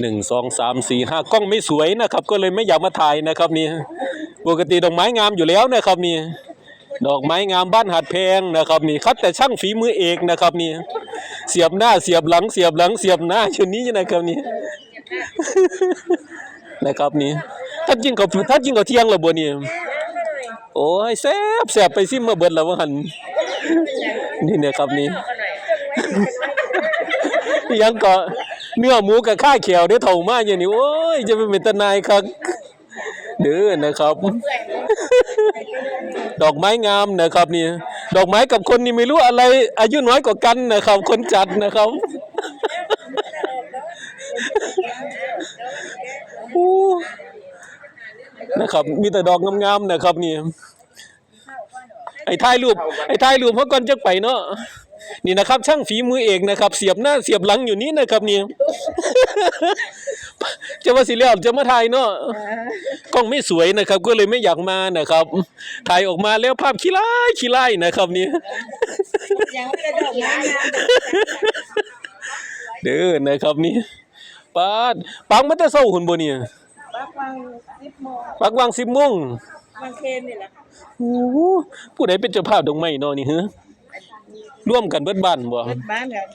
หนึ่งสองสามสี่ห้ากล้องไม่สวยนะครับ ก็เลยไม่อยากมาถ่ายนะครับนี่ปกติดอกไม้งามอยู่แล้วนะครับนี่ดอกไม้งามบ้านหัดแพงนะครับนี่คัดแต่ช่างฝีมือเอกนะครับนี่เสียบหน้าเสียบหลังเสียบหลังเสียบหน้าชุดนี้นะครับนี่นะครับนี่ท่านจริงเขาท่านจริงเขาเที่ยงแล้วบ่นี่โอ้ยแซ่บแซ่บไปซิมมาเบิดแล้วว่าหั่นนี่นะครับนี่ยังก็ เนื้อหมูกับข้าเขียวได้เท่ามากอย่างนี้โอ้ยจะเป็นตนายครับเด้อนะครับ ดอกไม้งามนะครับนี่ ดอกไม้กับคนนี่ไม่รู้อะไร อายุน้อยกว่ากันนะครับ คนจัดนะครับนะครับ มีแต่ดอกงามๆนะครับนี่ไอ้ถ่ายรูปไอ้ถ่ายรูปเพราะก่อนจะไปเนาะ นี่นะครับ ช่างฝีมือเอกนะครับ เสียบหน้าเสียบหลังอยู่นี่นะครับนี่ จะว่าสิแล้วจะมาถ่ายเนาะกล้องไม่สวยนะครับ ก็เลยไม่อยากมานะครับถ่ายออกมาแล้วภาพขี้ไล่ขี้ไล่นะครับนี่ยังไม่ได้ดอกไม้งามเด้อนะครับนี่ปาดปังมันจะเศร้าหุ่นบ่เนี่ยปักวังสิบโมงปักวางสิบโมงบางเคนนี่แหละค่ะโอ้โหผู้ใดเป็นเจ้าภาพดอกไม้เนาะนี่ฮะ ร่วมกันเบิดบ้านบ่เปิดบ้านกับ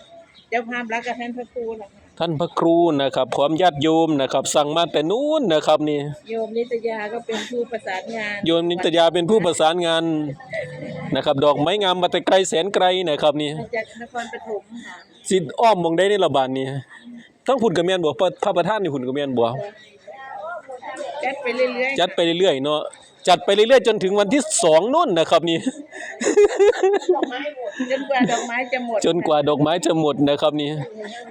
เจ้าภาพรักกับท่านพระครูนะคะท่านพระครูนะครับพร้อมญาติโยมนะครับ สั่งมาแต่นู้นนะครับนี่ โยมนิตยาก็เป็นผู้ประสานงาน โยมนิตยาเป็นผู้ประสานงานนะครับ ดอกไม้งามมาแต่ไกลแสนไกลนะครับนี่มาจากนครปฐมค่ะสิอ้อมมองได้ในระบาดนี่ทั้งหุ่นกับแม่นบ่พระพระประธานนี่หุ่นกับแม่นบ่จัดไปเรื่อยๆจัดไปเรื่อยๆเนาะ จัดไปเรื่อยๆจนถึงวันที่สองนู่นนะครับนี่ ดอกไม้หมดจนกว่าดอกไม้จะหมดจนกว่าดอกไม้จะหมดนะครับนี่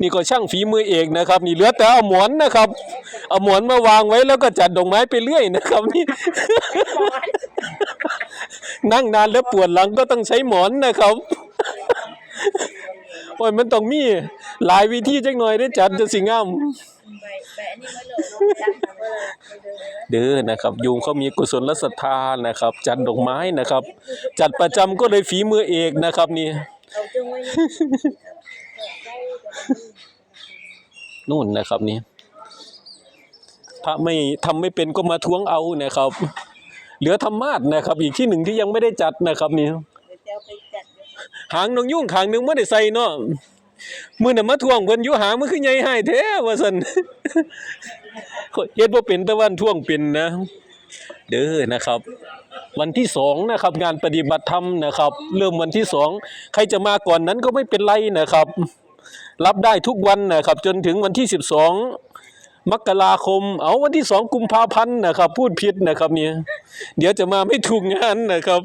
นี่ก็ช่างฝีมือเอกนะครับ นี่เหลือแต่เอาหมอนนะครับ เอาหมอนมาวางไว้แล้วก็จัดดอกไม้ไปเรื่อยนะครับนี่ นั่งนานแล้วปวดหลังก็ต้องใช้หมอนนะครับ โอ้ยมันต้องมีหลายวิธีจักหน่อยได้จัดจะสิงามไปไปอันนี้มาเลยเนาะจัดมาเลยไป เลยเด้อนะครับโยมเขามีกุศลศรัทธานะครับ จัดดอกไม้นะครับ จัดประจำก็เลยฝีมือเอกนะครับนี่เอาจุงไว้นี่นู่นนะครับนี่พระไม่ทำไม่เป็นก็มาทวงเอานะครับ เหลือธรรมาสนะครับ อีกที่หนึ่งที่ยังไม่ได้จัดนะครับนี่เดี๋ยวจะเอาไปจัดเดี๋ยวหางนงยุ่งขางหนึงไม่ได้ใส่เนาะ มื้อน่ะมาทวงเพิ่นอยู่หามันคือใหญ่ให้แท้ว่าซั่นเฮ็ดบ่เป็นแต่วันทวงเป็นนะ เด้อนะครับ วันที่สองนะครับ งานปฏิบัติธรรมนะครับ เริ่มวันที่สองใครจะมาก่อนนั้นก็ไม่เป็นไรนะครับ รับได้ทุกวันนะครับ จนถึงวันที่สิบสองมกราคม เอาวันที่สองกุมภาพันธ์นะครับ พูดผิดนะครับ เนี่ย เดี๋ยวจะมาไม่ถูกงานนะครับ